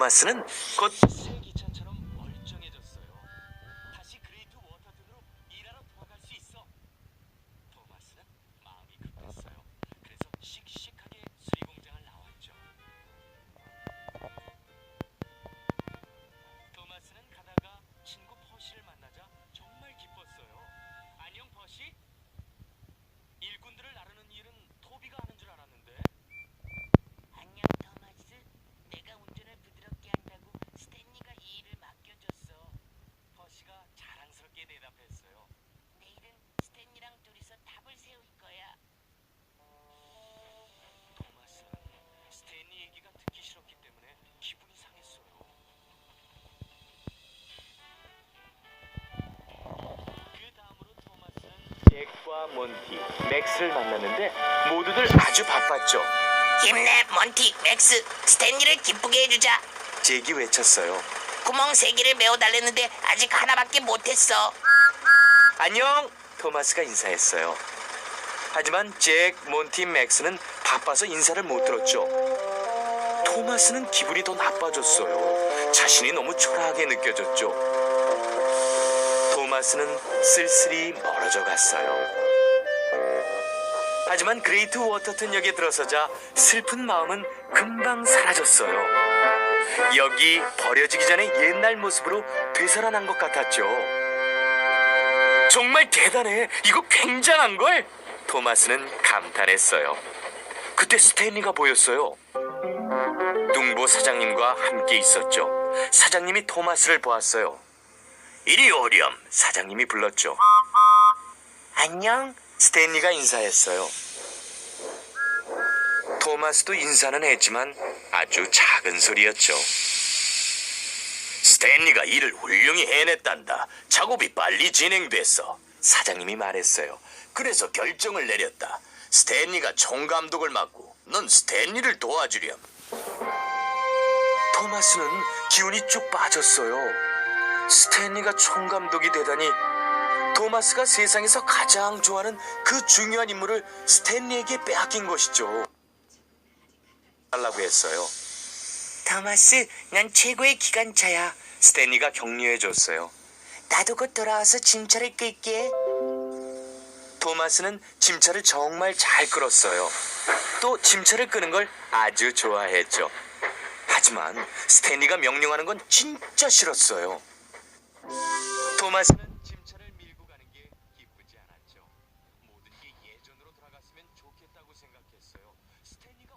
토마스는 곧 몬티, 맥스를 만났는데 모두들 아주 바빴죠. 힘내 몬티 맥스. 스탠리를 기쁘게 해주자. 잭이 외쳤어요. 구멍 세 개를 메워 달랬는데 아직 하나밖에 못했어. 안녕! 토마스가 인사했어요. 하지만 잭, 몬티, 맥스는 바빠서 인사를 못 들었죠. 토마스는 기분이 더 나빠졌어요. 자신이 너무 초라하게 느껴졌죠. 토마스는 쓸쓸히 멀어져 갔어요. 하지만 그레이트 워터튼 역에 들어서자 슬픈 마음은 금방 사라졌어요. 역이 버려지기 전에 옛날 모습으로 되살아난 것 같았죠. 정말 대단해. 이거 굉장한 걸. 토마스는 감탄했어요. 그때 스탠리가 보였어요. 둥보 사장님과 함께 있었죠. 사장님이 토마스를 보았어요. 이리 오렴. 사장님이 불렀죠. 안녕. 스탠리가 인사했어요. 토마스도 인사는 했지만 아주 작은 소리였죠. 스탠리가 일을 훌륭히 해냈단다. 작업이 빨리 진행됐어. 사장님이 말했어요. 그래서 결정을 내렸다. 스탠리가 총감독을 맡고 넌 스탠리를 도와주렴. 토마스는 기운이 쭉 빠졌어요. 스탠리가 총감독이 되다니 토마스가 세상에서 가장 좋아하는 그 중요한 임무를 스탠리에게 빼앗긴 것이죠. 달라고 했어요. 토마스, 난 최고의 기관차야. 스탠리가 격려해줬어요. 나도 곧 돌아와서 짐차를 끌게. 토마스는 짐차를 정말 잘 끌었어요. 또 짐차를 끄는 걸 아주 좋아했죠. 하지만 스탠리가 명령하는 건 진짜 싫었어요. 토마스는 짐차를 밀고 가는 게 기쁘지 않았죠. 모든 게 예전으로 돌아갔으면 좋겠다고 생각했어요. 스탠리가